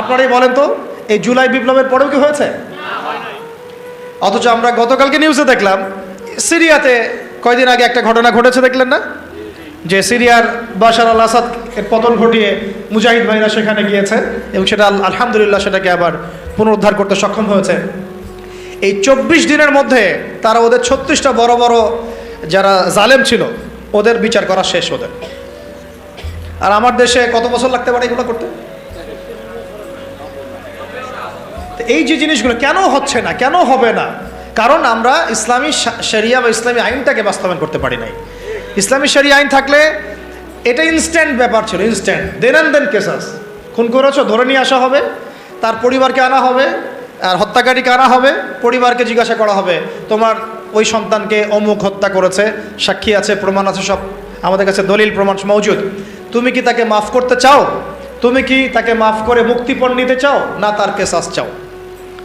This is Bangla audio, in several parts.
আপনারাই বলেন তো, এই জুলাই বিপ্লবের পরেও কি হয়েছে? অথচ আমরা গতকালকে নিউজে দেখলাম, সিরিয়াতে কয়দিন আগে একটা ঘটনা ঘটেছে, দেখলেন না? যে সিরিয়ার বাশার আল আসাদ এর পতন ঘটিয়ে মুজাহিদ ভাইরা সেখানে গিয়েছে এবং সেটা আলহামদুলিল্লাহ সেটাকে আবার পুনরুদ্ধার করতে সক্ষম হয়েছে। এই চব্বিশ দিনের মধ্যে তারা ওদের ছত্রিশটা বড় বড় যারা জালেম ছিল, ওদের বিচার করা শেষ ওদের। আর আমার দেশে কত বছর লাগতে পারে এগুলো করতে? এই যে জিনিসগুলো কেন হচ্ছে না, কেন হবে না? কারণ আমরা ইসলামী শরিয়া বা ইসলামী আইনটাকে বাস্তবায়ন করতে পারি নাই। ইসলামী শরিয়া আইন থাকলে এটা ইনস্ট্যান্ট ব্যাপার ছিল ইনস্ট্যান্ট দেন অ্যান্ড দেন কেসাস খুন করেছ, ধরে নিয়ে আসা হবে। তার পরিবারকে আনা হবে, আর হত্যাকারীকে আনা হবে, পরিবারকে জিজ্ঞাসা করা হবে, তোমার ওই সন্তানকে অমুক হত্যা করেছে, সাক্ষী আছে, প্রমাণ আছে, সব আমাদের কাছে দলিল, প্রমাণ মজুদ। তুমি কি তাকে মাফ করতে চাও? তুমি কি তাকে মাফ করে মুক্তিপণ নিতে চাও? না, তার কেসাস চাও।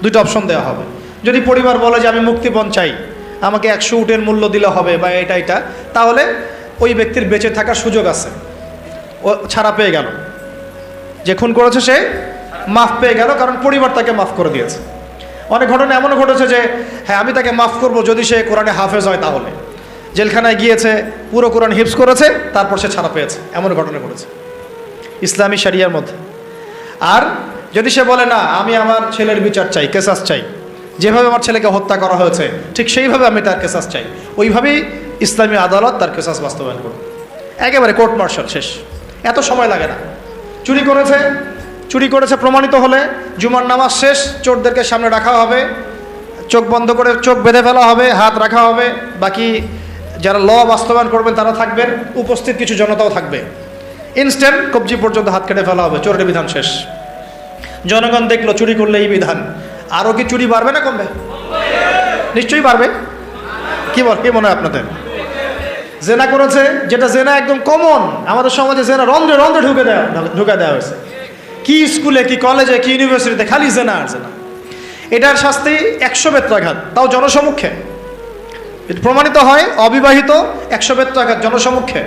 দুটো অপশন দেওয়া হবে। যদি পরিবার বলে যে, আমি মুক্তিপণ চাই, আমাকে একশো উটের মূল্য দিলে হবে বা এটা এটা, তাহলে ওই ব্যক্তির বেঁচে থাকার সুযোগ আছে। ও ছাড়া পেয়ে গেল। যে খুন করেছে সে মাফ পেয়ে গেল, কারণ পরিবার তাকে মাফ করে দিয়েছে। অনেক ঘটনা এমনও ঘটেছে যে হ্যাঁ আমি তাকে মাফ করব যদি সে কোরআনে হাফেজ হয় তাহলে। জেলখানায় গিয়েছে, পুরো কোরআন হিপস করেছে, তারপর সে ছাড়া পেয়েছে। এমন ঘটনা ঘটেছে। ইসলামী শরিয়ার মধ্যে। আর যদি সে বলে, না, আমি আমার ছেলের বিচার চাই, কেসাস চাই। যেভাবে আমার ছেলেকে হত্যা করা হয়েছে, ঠিক সেইভাবে আমি তার কেসাস চাই। ওইভাবেই ইসলামী আদালত তার কেসাস বাস্তবায়ন করবে। একেবারে কোর্ট মার্শাল, শেষ। এত সময় লাগে না। চুরি করেছে চুরি করেছে প্রমাণিত হলে জুমার নামাজ শেষ, চোরদেরকে সামনে রাখা হবে, চোখ বন্ধ করে চোখ বেঁধে ফেলা হবে, হাত রাখা হবে, বাকি যারা ল বাস্তবায়ন করবেন তারা থাকবেন, উপস্থিত কিছু জনতাও থাকবে। ইনস্ট্যান্ট কবজি পর্যন্ত হাত কেটে ফেলা হবে, চোরের বিধান শেষ। জনগণ দেখল, চুরি করলে এই বিধান। আরও কি চুরি বাড়বে না কমবে? নিশ্চয়ই বাড়বে। কি বল, কি মনে হয় আপনাদের? জেনা করেছে, যেটা জেনা একদম কমন আমাদের সমাজে জেনা রন্ধ্রে রন্ধ্রে ঢুকে দেওয়া ঢুকে দেওয়া হয়েছে। কি স্কুলে, কি কলেজে কি ইউনিভার্সিটিতে খালি জেনা আর জেনা। এটার শাস্তি একশো বেত্রাঘাত তাও জনসমক্ষে। প্রমাণিত হয়, অবিবাহিত একশো বেত্রাঘাত জনসমক্ষে।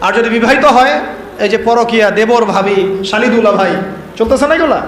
আর যদি বিবাহিত হয়, এই যে পরকিয়া, দেবর ভাবি শালিদুলা ভাই, চলতেছে না এগুলা?